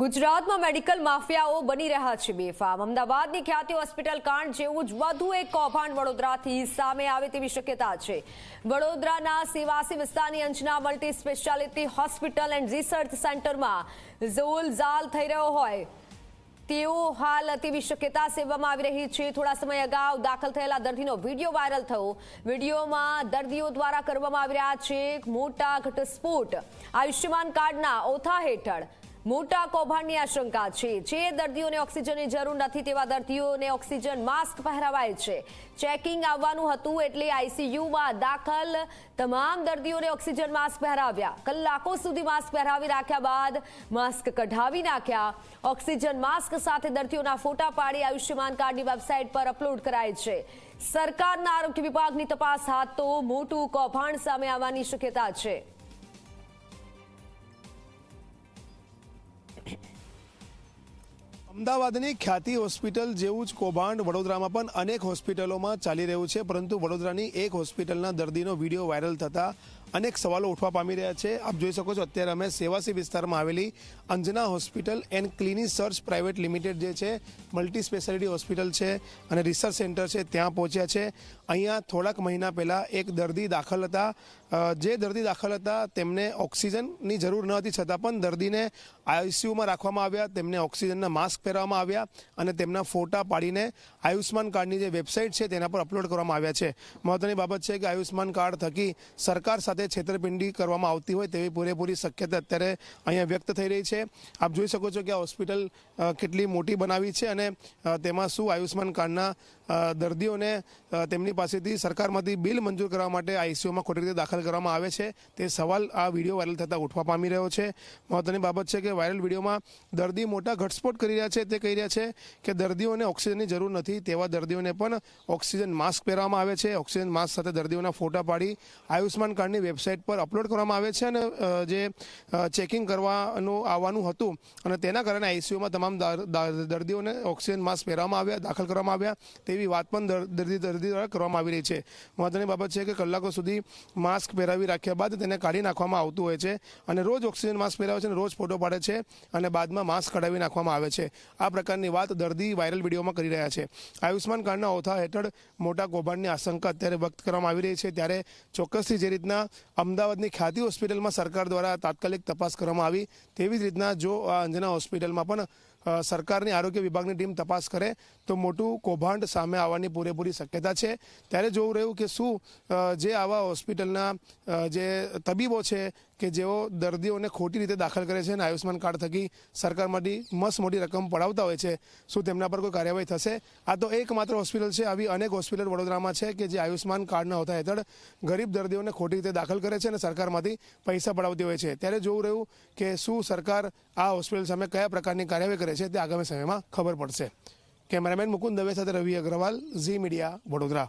ગુજરાતમાં મેડિકલ માફિયાઓ બની રહ્યા છે બેફામ. અમદાવાદની ખ્યાતિ હોસ્પિટલ કાંડ જેવું જ વધુ એક કૌભાંડ વડોદરાથી સામે આવે તેવી શક્યતા છે. વડોદરાના સેવાસી વિસ્તારની Anjana multi speciality hospital and research સેન્ટરમાં ઝોલ ઝાલ થઈ રહ્યો હોય તેઓ હાલ તેવી શક્યતા સેવવામાં આવી રહી છે. થોડા સમય અગાઉ દાખલ થયેલા દર્દીનો વીડિયો વાયરલ થયો. વિડીયોમાં દર્દીઓ દ્વારા કરવામાં આવી રહ્યા છે મોટા ઘટસ્ફોટ આયુષ્યમાન કાર્ડના ઓથા હેઠળ. મોટા કૌભાંડની આશંકા છે. જે દર્દીઓને ઓક્સિજનની જરૂર નથી તેવા દર્દીઓને ઓક્સિજન માસ્ક પહેરાવાય છે. ચેકિંગ આવવાનું હતું એટલે આઈસીયુમાં દાખલ તમામ દર્દીઓને ઓક્સિજન માસ્ક પહેરાવ્યા. કલાકો સુધી માસ્ક પહેરાવી રાખ્યા બાદ માસ્ક કઢાવી નાખ્યા. ઓક્સિજન માસ્ક સાથે દર્દીઓના ફોટા પાડી આયુષ્યમાન કાર્ડની વેબસાઇટ પર અપલોડ કરાય છે. સરકારના આરોગ્ય વિભાગની તપાસ હાથ તો મોટું કૌભાંડ સામે આવવાની શક્યતા છે. અમદાવાદની ખ્યાતિ હોસ્પિટલ જેવું જ કૌભાંડ વડોદરામાં પણ અનેક હોસ્પિટલોમાં ચાલી રહ્યું છે, પરંતુ વડોદરાની એક હોસ્પિટલના દર્દીનો વીડિયો વાયરલ થતા અનેક સવાલો ઉઠવા પામી રહ્યા છે. આપ જોઈ શકો છો, અત્યારે અમે સેવાસી વિસ્તારમાં આવેલી Anjana hospital and clinic search private limited જે છે મલ્ટી સ્પેશિયાલિટી હોસ્પિટલ છે અને રિસર્ચ સેન્ટર છે, ત્યાં પહોંચ્યા છે. અહીંયા થોડાક મહિના પહેલાં એક દર્દી દાખલ હતા. જે દર્દી દાખલ હતા, તેમને ઓક્સિજનની જરૂર ન હતી, છતાં પણ દર્દીને આઈસીયુમાં રાખવામાં આવ્યા, તેમને ઓક્સિજનના માસ્ક પહેરવામાં આવ્યા અને તેમના ફોટા પાડીને આયુષ્માન કાર્ડની જે વેબસાઇટ છે, તેના પર અપલોડ કરવામાં આવ્યા છે. મહત્વની બાબત છે કે આયુષ્માન કાર્ડ થકી સરકાર સાથે છેતરપિંડી કરવામાં આવતી હોય તેવી પૂરેપૂરી શક્યતા અત્યારે અહીંયા વ્યક્ત થઈ રહી છે. આપ જોઈ શકો છો કે આ હોસ્પિટલ કેટલી મોટી બનાવી છે અને તેમાં શું આયુષ્માન કાર્ડના દર્દીઓને તેમની પાસેથી સરકારમાંથી બિલ મંજૂર કરવા માટે આઈસીયુમાં ખોટી રીતે દાખલ કરવામાં આવે છે. તે સવાલ આ વીડિયો વાયરલ થતાં ઉઠવા પામી રહ્યો છે. મહત્વની બાબત છે કે વાયરલ વિડીયોમાં દર્દી મોટા ઘટસ્ફોટ કરી રહ્યા છે. તે કહી રહ્યા છે કે દર્દીઓને ઓક્સિજનની જરૂર નથી તેવા દર્દીઓને પણ ઓક્સિજન માસ્ક પહેરવામાં આવે છે. ઓક્સિજન માસ્ક સાથે દર્દીઓના ફોટા પાડી આયુષ્માન કાર્ડની વેબસાઇટ પર અપલોડ કરવામાં આવે છે અને જે ચેકિંગ કરવાનું, આવવાનું હતું અને તેના કારણે આઈસીયુમાં તમામ દર- દર- દર્દીઓને ઓક્સિજન માસ્ક પહેરવામાં આવ્યા, દાખલ કરવામાં આવ્યા તેવી વાત પણ દર- દર્દી દર્દી દ્વારા કરવામાં આવી રહી છે. મહત્વની બાબત છે કે કલાકો સુધી માસ્ક પહેરાવી રાખ્યા બાદ તેને કાઢી નાખવામાં આવતું હોય છે અને રોજ ઓક્સિજન માસ્ક પહેરાવે છે અને રોજ ફોટો પાડે છે અને બાદમાં માસ્ક કઢાવી નાખવામાં આવે છે. આ પ્રકારની વાત દર્દી વાયરલ વિડીયોમાં કરી રહ્યા છે. આયુષ્માન કાર્ડના ઓથા હેઠળ મોટા કૌભાંડની આશંકા અત્યારે વ્યક્ત કરવામાં આવી રહી છે. ત્યારે ચોક્કસથી જે રીતના અમદાવાદની ખ્યાતિ હોસ્પિટલમાં સરકાર દ્વારા તાત્કાલિક તપાસ કરવામાં આવી તેવી જ રીતના જો આ અંજના હોસ્પિટલમાં પણ સરકારની આરોગ્ય વિભાગની ટીમ તપાસ કરે તો મોટું કૌભાંડ સામે આવવાની પૂરેપૂરી શક્યતા છે. ત્યારે જોવું રહ્યું કે શું જે આવા હોસ્પિટલના જે તબીબો છે કે જેઓ દર્દીઓને ખોટી રીતે દાખલ કરે છે અને આયુષ્માન કાર્ડ થકી સરકારમાંથી મસ્ત મોટી રકમ પડાવતા હોય છે, શું તેમના પર કોઈ કાર્યવાહી થશે? આ તો એકમાત્ર હોસ્પિટલ છે, આવી અનેક હોસ્પિટલ વડોદરામાં છે કે જે આયુષ્માન કાર્ડના હોતા હેઠળ ગરીબ દર્દીઓને ખોટી રીતે દાખલ કરે છે અને સરકારમાંથી પૈસા પડાવતી હોય છે. ત્યારે જોવું રહ્યું કે શું સરકાર આ હોસ્પિટલ સામે કયા પ્રકારની કાર્યવાહી કરે છે તે આગામી સમયમાં ખબર પડશે. કેમેરામેન મુકુંદ દવે સાથે રવિ અગ્રવાલ, ઝી મીડિયા, વડોદરા.